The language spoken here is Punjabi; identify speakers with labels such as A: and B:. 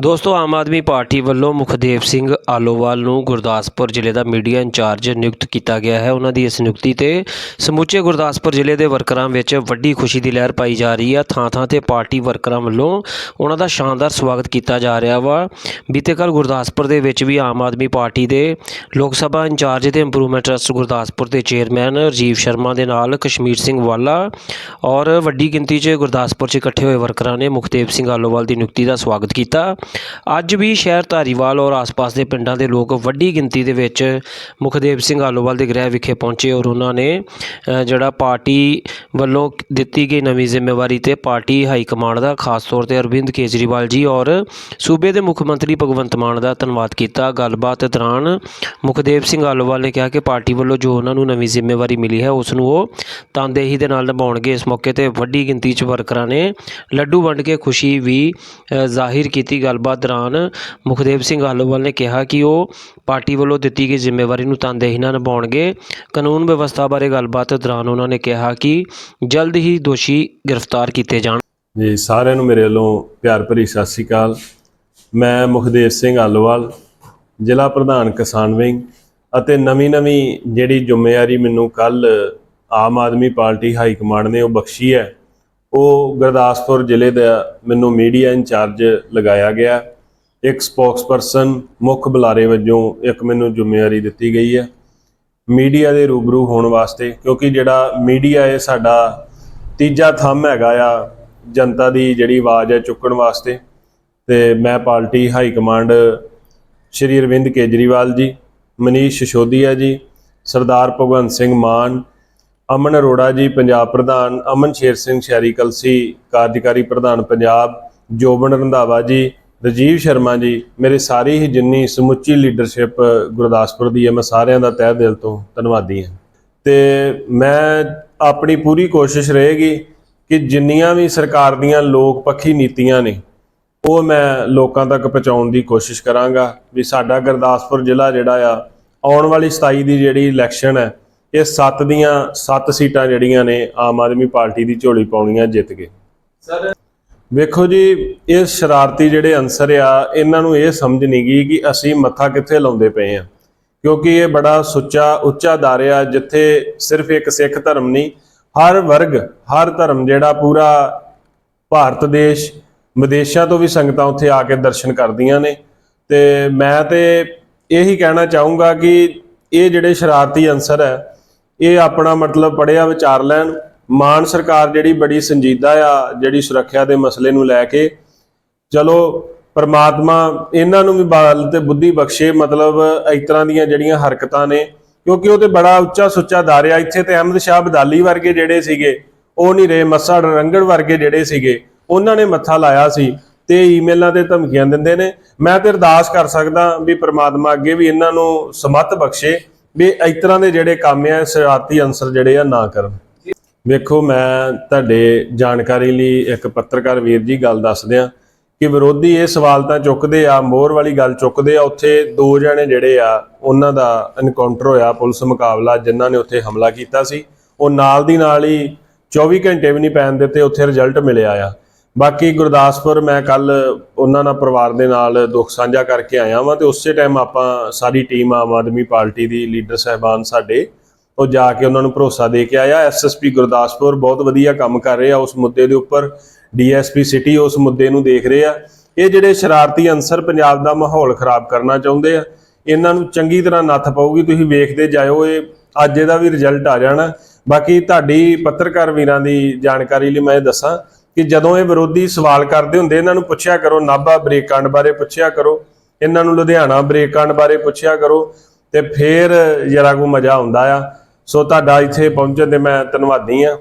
A: ਦੋਸਤੋ, ਆਮ ਆਦਮੀ ਪਾਰਟੀ ਵੱਲੋਂ ਮੁਖਦੇਵ ਸਿੰਘ ਆਲੋਵਾਲ ਨੂੰ ਗੁਰਦਾਸਪੁਰ ਜ਼ਿਲ੍ਹੇ ਦਾ ਮੀਡੀਆ ਇੰਚਾਰਜ ਨਿਯੁਕਤ ਕੀਤਾ ਗਿਆ ਹੈ। ਉਹਨਾਂ ਦੀ ਇਸ ਨਿਯੁਕਤੀ ਤੇ ਸਮੁੱਚੇ ਗੁਰਦਾਸਪੁਰ ਜ਼ਿਲ੍ਹੇ ਦੇ ਵਰਕਰਾਂ ਵਿੱਚ ਵੱਡੀ ਖੁਸ਼ੀ ਦੀ ਲਹਿਰ ਪਾਈ ਜਾ ਰਹੀ ਹੈ। ਥਾਂ ਥਾਂ ਤੇ ਪਾਰਟੀ ਵਰਕਰਾਂ ਵੱਲੋਂ ਉਹਨਾਂ ਦਾ ਸ਼ਾਨਦਾਰ ਸਵਾਗਤ ਕੀਤਾ ਜਾ ਰਿਹਾ ਵਾ। ਬੀਤੇ ਕੱਲ ਗੁਰਦਾਸਪੁਰ ਦੇ ਵਿੱਚ ਵੀ ਆਮ ਆਦਮੀ ਪਾਰਟੀ ਦੇ ਲੋਕ ਸਭਾ ਇੰਚਾਰਜ ਤੇ ਇੰਪਰੂਵਮੈਂਟ ਟਰਸਟ ਗੁਰਦਾਸਪੁਰ ਦੇ ਚੇਅਰਮੈਨ ਰਜੀਵ ਸ਼ਰਮਾ ਦੇ ਨਾਲ ਕਸ਼ਮੀਰ ਸਿੰਘ ਵਾਲਾ ਔਰ ਵੱਡੀ ਗਿਣਤੀ 'ਚ ਗੁਰਦਾਸਪੁਰ 'ਚ ਇਕੱਠੇ ਹੋਏ ਵਰਕਰਾਂ ਨੇ ਮੁਖਦੇਵ ਸਿੰਘ ਆਲੋਵਾਲ ਦੀ ਨਿਯੁਕਤੀ ਦਾ ਸਵਾਗਤ ਕੀਤਾ। ਅੱਜ ਵੀ ਸ਼ਹਿਰ ਧਾਰੀਵਾਲ ਔਰ ਆਸ-ਪਾਸ ਦੇ ਪਿੰਡਾਂ ਦੇ ਲੋਕ ਵੱਡੀ ਗਿਣਤੀ ਦੇ ਵਿੱਚ ਮੁਖਦੇਵ ਸਿੰਘ ਆਲੋਵਾਲ ਦੇ ਗ੍ਰਹਿ ਵਿਖੇ ਪਹੁੰਚੇ ਔਰ ਉਹਨਾਂ ਨੇ ਜਿਹੜਾ ਪਾਰਟੀ ਵੱਲੋਂ ਦਿੱਤੀ ਗਈ ਨਵੀਂ ਜ਼ਿੰਮੇਵਾਰੀ ਤੇ ਪਾਰਟੀ ਹਾਈ ਕਮਾਂਡ ਦਾ, ਖਾਸ ਤੌਰ ਤੇ ਅਰਵਿੰਦ ਕੇਜਰੀਵਾਲ ਜੀ ਔਰ ਸੂਬੇ ਦੇ ਮੁੱਖ ਮੰਤਰੀ ਭਗਵੰਤ ਮਾਨ ਦਾ ਧੰਨਵਾਦ ਕੀਤਾ। ਗੱਲਬਾਤ ਦੌਰਾਨ ਮੁਖਦੇਵ ਸਿੰਘ ਆਲੋਵਾਲ ਨੇ ਕਿਹਾ ਕਿ ਪਾਰਟੀ ਵੱਲੋਂ ਜੋ ਉਹਨਾਂ ਨੂੰ ਨਵੀਂ ਜ਼ਿੰਮੇਵਾਰੀ ਮਿਲੀ ਹੈ, ਉਸ ਨੂੰ ਉਹ ਤਨਦੇਹੀ ਦੇ ਨਾਲ ਨਿਭਾਉਣਗੇ। ਇਸ ਮੌਕੇ ਤੇ ਵੱਡੀ ਗਿਣਤੀ 'ਚ ਵਰਕਰਾਂ ਨੇ ਲੱਡੂ ਵੰਡ ਕੇ ਖੁਸ਼ੀ ਵੀ ਜ਼ਾਹਿਰ ਕੀਤੀ। ਗੱਲ ਗੱਲਬਾਤ ਦੌਰਾਨ ਮੁਖਦੇਵ ਸਿੰਘ ਆਲੋਵਾਲ ਨੇ ਕਿਹਾ ਕਿ ਉਹ ਪਾਰਟੀ ਵੱਲੋਂ ਦਿੱਤੀ ਗਈ ਜ਼ਿੰਮੇਵਾਰੀ ਨੂੰ ਤਨਦੇਹੀ ਨਾਲ ਨਿਭਾਉਣਗੇ। ਕਾਨੂੰਨ ਵਿਵਸਥਾ ਬਾਰੇ ਗੱਲਬਾਤ ਦੌਰਾਨ ਉਹਨਾਂ ਨੇ ਕਿਹਾ ਕਿ ਜਲਦ ਹੀ ਦੋਸ਼ੀ ਗ੍ਰਿਫਤਾਰ ਕੀਤੇ ਜਾਣ।
B: ਜੀ, ਸਾਰਿਆਂ ਨੂੰ ਮੇਰੇ ਵੱਲੋਂ ਪਿਆਰ ਭਰੀ ਸਤਿ ਸ੍ਰੀ ਅਕਾਲ। ਮੈਂ ਮੁਖਦੇਵ ਸਿੰਘ ਆਲੋਵਾਲ, ਜ਼ਿਲ੍ਹਾ ਪ੍ਰਧਾਨ ਕਿਸਾਨ ਵਿੰਗ ਅਤੇ ਨਵੀਂ-ਨਵੀਂ ਜਿਹੜੀ ਜ਼ਿੰਮੇਵਾਰੀ ਮੈਨੂੰ ਕੱਲ Aam Aadmi party high command ਨੇ ਉਹ ਬਖਸ਼ੀ ਹੈ। ਉਹ ਗੁਰਦਾਸਪੁਰ ਜ਼ਿਲ੍ਹੇ ਦਾ ਮੈਨੂੰ ਮੀਡੀਆ ਇੰਚਾਰਜ ਲਗਾਇਆ ਗਿਆ। ਇੱਕ ਸਪੋਕਸਪਰਸਨ ਮੁੱਖ ਬੁਲਾਰੇ ਵਜੋਂ ਇੱਕ ਮੈਨੂੰ ਜ਼ਿੰਮੇਵਾਰੀ ਦਿੱਤੀ ਗਈ ਹੈ। ਮੀਡੀਆ ਦੇ ਰੂਬਰੂ ਹੋਣ ਵਾਸਤੇ, ਕਿਉਂਕਿ ਜਿਹੜਾ ਮੀਡੀਆ ਹੈ ਸਾਡਾ ਤੀਜਾ ਥੰਮ ਹੈਗਾ ਆ ਜਨਤਾ ਦੀ ਜਿਹੜੀ ਆਵਾਜ਼ ਹੈ ਚੁੱਕਣ ਵਾਸਤੇ। ਤੇ ਮੈਂ party high command Shri Arvind Kejriwal ji, Manish Sisodia ਜੀ, ਸਰਦਾਰ ਭਗਵੰਤ ਸਿੰਘ ਮਾਨ ਅਮਨ ਅਰੋੜਾ ਜੀ, ਪੰਜਾਬ ਪ੍ਰਧਾਨ, ਅਮਨ ਸ਼ੇਰ ਸਿੰਘ ਸ਼ਹਿਰੀ ਕਲਸੀ, ਕਾਰਜਕਾਰੀ ਪ੍ਰਧਾਨ ਪੰਜਾਬ, ਜੋਬਨ ਰੰਧਾਵਾ ਜੀ, ਰਜੀਵ ਸ਼ਰਮਾ ਜੀ, ਮੇਰੇ ਸਾਰੀ ਹੀ ਜਿੰਨੀ ਸਮੁੱਚੀ ਲੀਡਰਸ਼ਿਪ ਗੁਰਦਾਸਪੁਰ ਦੀ ਹੈ, ਮੈਂ ਸਾਰਿਆਂ ਦਾ ਤਹਿ ਦਿਲ ਤੋਂ ਧੰਨਵਾਦੀ ਹਾਂ। ਤੇ ਮੈਂ ਆਪਣੀ ਪੂਰੀ ਕੋਸ਼ਿਸ਼ ਰਹੇਗੀ ਕਿ ਜਿੰਨੀਆਂ ਵੀ ਸਰਕਾਰ ਦੀਆਂ ਲੋਕ ਪੱਖੀ ਨੀਤੀਆਂ ਨੇ, ਉਹ ਮੈਂ ਲੋਕਾਂ ਤੱਕ ਪਹੁੰਚਾਉਣ ਦੀ ਕੋਸ਼ਿਸ਼ ਕਰਾਂਗਾ ਵੀ ਸਾਡਾ ਗੁਰਦਾਸਪੁਰ ਜ਼ਿਲ੍ਹਾ ਜਿਹੜਾ ਆ, ਆਉਣ ਵਾਲੀ 27 ਦੀ ਜਿਹੜੀ ਇਲੈਕਸ਼ਨ ਹੈ ਇਹ 7 ਦੀਆਂ 7 ਸੀਟਾਂ ਜਿਹੜੀਆਂ ਨੇ ਆਮ ਆਦਮੀ ਪਾਰਟੀ ਦੀ ਝੋਲੀ ਪਾਉਣੀਆਂ ਜਿੱਤ ਕੇ
C: ਸਰ
B: ਵੇਖੋ ਜੀ ਇਹ ਸ਼ਰਾਰਤੀ ਜਿਹੜੇ ਅਨਸਰ ਆ ਇਹਨਾਂ ਨੂੰ ਇਹ ਸਮਝ ਨਹੀਂ ਗਈ ਕਿ ਅਸੀਂ ਮੱਥਾ ਕਿੱਥੇ ਲਾਉਂਦੇ ਪਏ ਆ। ਕਿਉਂਕਿ ਇਹ ਬੜਾ ਸੁੱਚਾ ਉੱਚਾ ਦਰ ਆ ਜਿੱਥੇ ਸਿਰਫ ਇੱਕ ਸਿੱਖ ਧਰਮ ਨਹੀਂ ਹਰ ਵਰਗ ਹਰ ਧਰਮ ਜਿਹੜਾ ਪੂਰਾ ਭਾਰਤ ਦੇਸ਼ ਵਿਦੇਸ਼ਾਂ ਤੋਂ ਵੀ ਸੰਗਤਾਂ ਉੱਥੇ ਆ ਕੇ ਦਰਸ਼ਨ ਕਰਦੀਆਂ ਨੇ। ਤੇ ਮੈਂ ਤੇ ਇਹੀ ਕਹਿਣਾ ਚਾਹੂੰਗਾ ਕਿ ਇਹ ਜਿਹੜੇ ਸ਼ਰਾਰਤੀ ਅਨਸਰ ਹੈ ਇਹ ਆਪਣਾ ਮਤਲਬ ਪੜਿਆ ਵਿਚਾਰ ਲੈਣ, ਮਾਨ ਸਰਕਾਰ ਜਿਹੜੀ ਬੜੀ ਸੰਜੀਦਾ ਆ, ਜਿਹੜੀ ਸੁਰੱਖਿਆ ਦੇ ਮਸਲੇ ਨੂੰ ਲੈ ਕੇ, ਚਲੋ ਪਰਮਾਤਮਾ ਇਹਨਾਂ ਨੂੰ ਵੀ ਬਾਲ ਤੇ ਬੁੱਧੀ ਬਖਸ਼ੇ, ਮਤਲਬ ਇਸ ਤਰ੍ਹਾਂ ਦੀਆਂ ਜਿਹੜੀਆਂ ਹਰਕਤਾਂ ਨੇ, ਕਿਉਂਕਿ ਉਹ ਤੇ ਬੜਾ ਉੱਚਾ ਸੁੱਚਾ ਦਾਰਿਆ ਇੱਥੇ ਤੇ ਅਹਿਮਦ ਸ਼ਾਹ ਬਦਾਲੀ ਵਰਗੇ ਜਿਹੜੇ ਸੀਗੇ, ਉਹ ਨਹੀਂ ਰਹੇ, ਮੱਸਾ ਰੰਗੜ ਵਰਗੇ ਜਿਹੜੇ ਸੀਗੇ, ਉਹਨਾਂ ਨੇ ਮੱਥਾ ਲਾਇਆ ਸੀ ਤੇ ਈਮੇਲਾਂ ਤੇ ਧਮਕੀਆਂ ਦਿੰਦੇ ਨੇ। ਮੈਂ ਤੇ ਅਰਦਾਸ ਕਰ ਸਕਦਾ ਵੀ ਪ੍ਰਮਾਤਮਾ ਅੱਗੇ ਵੀ ਇਹਨਾਂ ਨੂੰ ਸਮੱਤ ਬਖਸ਼ੇ। ਵੀ ਇਸ ਤਰ੍ਹਾਂ ਦੇ ਜਿਹੜੇ ਕੰਮ ਆ ਸ਼ਰਾਰਤੀ ਅਨਸਰ ਜਿਹੜੇ ਆ ਨਾ ਕਰਨ। ਵੇਖੋ, ਮੈਂ ਤੁਹਾਡੇ ਜਾਣਕਾਰੀ ਲਈ ਇੱਕ ਪੱਤਰਕਾਰ ਵੀਰ ਜੀ ਗੱਲ ਦੱਸ ਦਿਆਂ ਕਿ ਵਿਰੋਧੀ ਇਹ ਸਵਾਲ ਤਾਂ ਚੁੱਕਦੇ ਆ, ਮੋਹਰ ਵਾਲੀ ਗੱਲ ਚੁੱਕਦੇ ਆ। ਉੱਥੇ ਦੋ ਜਣੇ ਜਿਹੜੇ ਆ, ਉਹਨਾਂ ਦਾ ਐਨਕਾਊਂਟਰ ਹੋਇਆ ਪੁਲਿਸ ਮੁਕਾਬਲਾ, ਜਿਨ੍ਹਾਂ ਨੇ ਉੱਥੇ ਹਮਲਾ ਕੀਤਾ ਸੀ। ਉਹ ਨਾਲ ਦੀ ਨਾਲ ਹੀ 24 ਘੰਟੇ ਵੀ ਨਹੀਂ ਪੈਣ ਦਿੱਤੇ, ਉੱਥੇ ਰਿਜ਼ਲਟ ਮਿਲਿਆ ਆ। ਬਾਕੀ ਗੁਰਦਾਸਪੁਰ ਮੈਂ ਕੱਲ ਉਹਨਾਂ ਨਾਲ ਪਰਿਵਾਰ ਦੇ ਨਾਲ ਦੁੱਖ ਸਾਂਝਾ ਕਰਕੇ ਆਇਆ ਵਾਂ ਤੇ ਉਸੇ ਟਾਈਮ ਆਪਾਂ ਸਾਰੀ ਟੀਮ ਆਮ ਆਦਮੀ ਪਾਰਟੀ ਦੀ ਲੀਡਰ ਸਹਿਬਾਨ ਸਾਡੇ ਉਹ ਜਾ ਕੇ ਉਹਨਾਂ ਨੂੰ ਭਰੋਸਾ ਦੇ ਕੇ ਆਇਆ। ਐਸਐਸਪੀ ਗੁਰਦਾਸਪੁਰ ਬਹੁਤ ਵਧੀਆ ਕੰਮ ਕਰ ਰਹੇ ਆ ਉਸ ਮੁੱਦੇ ਦੇ ਉੱਪਰ। ਡੀਐਸਪੀ ਸਿਟੀ ਉਸ ਮੁੱਦੇ ਨੂੰ ਦੇਖ ਰਹੇ ਆ। ਇਹ ਜਿਹੜੇ ਸ਼ਰਾਰਤੀ ਅੰਸਰ ਪੰਜਾਬ ਦਾ ਮਾਹੌਲ ਖਰਾਬ ਕਰਨਾ ਚਾਹੁੰਦੇ ਆ, ਇਹਨਾਂ ਨੂੰ ਚੰਗੀ ਤਰ੍ਹਾਂ ਨੱਥ ਪਾਊਗੀ, ਤੁਸੀਂ ਵੇਖਦੇ ਜਾਇਓ, ਇਹ ਅੱਜ ਇਹਦਾ ਵੀ ਰਿਜ਼ਲਟ ਆ ਜਾਣਾ। ਬਾਕੀ ਤੁਹਾਡੀ ਪੱਤਰਕਾਰ ਵੀਰਾਂ ਦੀ ਜਾਣਕਾਰੀ ਲਈ ਮੈਂ ਇਹ ਦੱਸਾਂ ਕਿ ਜਦੋਂ ਇਹ ਵਿਰੋਧੀ ਸਵਾਲ ਕਰਦੇ ਹੁੰਦੇ, ਇਹਨਾਂ ਨੂੰ ਪੁੱਛਿਆ ਕਰੋ, ਨਾਭਾ ਬ੍ਰੇਕ ਕਾਂਡ ਬਾਰੇ ਪੁੱਛਿਆ ਕਰੋ, ਇਹਨਾਂ ਨੂੰ ਲੁਧਿਆਣਾ ਬ੍ਰੇਕ ਕਾਂਡ ਬਾਰੇ ਪੁੱਛਿਆ ਕਰੋ, ਤੇ ਫੇਰ ਜਰਾ ਕੋ ਮਜ਼ਾ ਆਉਂਦਾ ਆ। ਸੋ ਤੁਹਾਡਾ ਇੱਥੇ ਪਹੁੰਚਣ ਤੇ ਮੈਂ ਧੰਨਵਾਦੀ ਆ